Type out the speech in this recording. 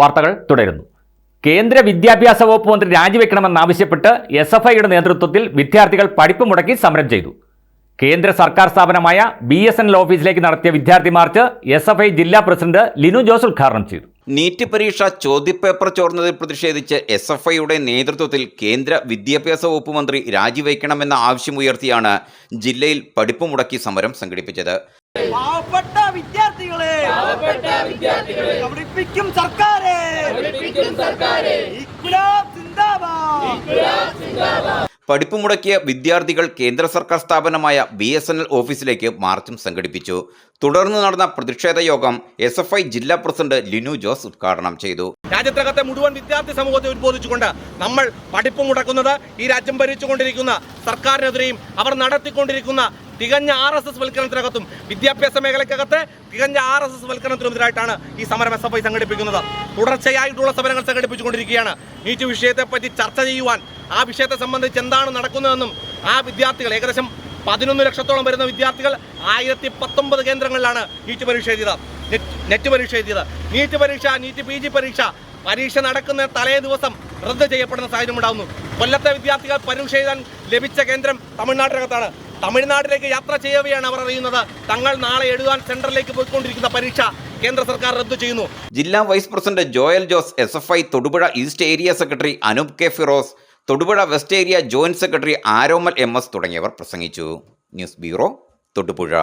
വാർത്തകൾ തുടരുന്നു. കേന്ദ്ര വിദ്യാഭ്യാസ വകുപ്പ് മന്ത്രി രാജിവെക്കണമെന്നാവശ്യപ്പെട്ട് എസ് എഫ് ഐയുടെ നേതൃത്വത്തിൽ വിദ്യാർത്ഥികൾ പഠിപ്പ് മുടക്കി സമരം ചെയ്തു. കേന്ദ്ര സർക്കാർ സ്ഥാപനമായ ബി എസ് എൻ എൽ ഓഫീസിലേക്ക് നടത്തിയ വിദ്യാർത്ഥി മാർച്ച് എസ് എഫ് ഐ ജില്ലാ പ്രസിഡന്റ് ലിനു ജോസ് ഉദ്ഘാടനം ചെയ്തു. നീറ്റ് പരീക്ഷ ചോദ്യപേപ്പർ ചോർന്നതിൽ പ്രതിഷേധിച്ച് എസ് എഫ് ഐയുടെ നേതൃത്വത്തിൽ കേന്ദ്ര വിദ്യാഭ്യാസ വകുപ്പ് മന്ത്രി രാജിവെക്കണമെന്ന ആവശ്യമുയർത്തിയാണ് ജില്ലയിൽ പഠിപ്പ് മുടക്കി സമരം സംഘടിപ്പിച്ചത്. പാവപ്പെട്ട വിദ്യാർത്ഥികളെ. പഠിപ്പിക്കും സർക്കാരെ. ഇൻക്ലാബ് സിന്ദാബാദ് പഠിപ്പ് മുടക്കിയ വിദ്യാർത്ഥികൾ കേന്ദ്ര സർക്കാർ സ്ഥാപനമായ ബി എസ് എൻ എൽ ഓഫീസിലേക്ക് മാർച്ചും സംഘടിപ്പിച്ചു. തുടർന്ന് നടന്ന പ്രതിഷേധ യോഗം എസ് എഫ് ഐ ജില്ലാ പ്രസിഡന്റ് ലിനു ജോസ് ഉദ്ഘാടനം ചെയ്തു. രാജ്യത്തകത്തെ മുഴുവൻ വിദ്യാർത്ഥി സമൂഹത്തെ ഉദ്ബോധിച്ചുകൊണ്ട് നമ്മൾ പഠിപ്പ് മുടക്കുന്നത് ഈ രാജ്യം ഭരിച്ചുകൊണ്ടിരിക്കുന്ന സർക്കാരിനെതിരെയും അവർ നടത്തിക്കൊണ്ടിരിക്കുന്ന തികഞ്ഞ ആർ എസ് എസ് വൽക്കരണത്തിനകത്തും വിദ്യാഭ്യാസ മേഖലയ്ക്കകത്ത് തികഞ്ഞ ആർ എസ് എസ് വൽക്കരണത്തിനെതിരായിട്ടാണ് ഈ സമരം എസ് എഫ് ഐ സംഘടിപ്പിക്കുന്നത്. തുടർച്ചയായിട്ടുള്ള സമരങ്ങൾ സംഘടിപ്പിച്ചുകൊണ്ടിരിക്കുകയാണ്. നീറ്റ് വിഷയത്തെ പറ്റി ചർച്ച ചെയ്യുവാൻ ആ വിഷയത്തെ സംബന്ധിച്ച് എന്താണ് നടക്കുന്നതെന്നും ആ വിദ്യാർത്ഥികൾ ഏകദേശം പതിനൊന്ന് ലക്ഷത്തോളം വരുന്ന വിദ്യാർത്ഥികൾ ആയിരത്തി പത്തൊമ്പത് കേന്ദ്രങ്ങളിലാണ് നീറ്റ് പരീക്ഷ എഴുതിയത്. നെറ്റ് പരീക്ഷ എഴുതിയത്. നീറ്റ് പരീക്ഷ നീറ്റ് പി ജി പരീക്ഷ പരീക്ഷ നടക്കുന്ന തലേ ദിവസം റദ്ദ് ചെയ്യപ്പെടുന്ന സാഹചര്യം ഉണ്ടാകുന്നു കൊല്ലത്തെ വിദ്യാർത്ഥികൾ പരീക്ഷ എഴുതാൻ ലഭിച്ച കേന്ദ്രം തമിഴ്നാട്ടിനകത്താണ്. തമിഴ്നാട്ടിലേക്ക് യാത്ര ചെയ്യവെയാണ് അവർ അറിയുന്നത്. തങ്ങൾ നാളെ എഴുതാൻ സെന്ററിലേക്ക് പോയിക്കൊണ്ടിരിക്കുന്ന പരീക്ഷ കേന്ദ്ര സർക്കാർ റദ്ദു ചെയ്യുന്നു. ജില്ലാ vice president Joel Jose S F I Thodupuzha east area secretary Anoop K Firoz Thodupuzha west area joint secretary Aromal M S തുടങ്ങിയവർ പ്രസംഗിച്ചു. News bureau Thodupuzha.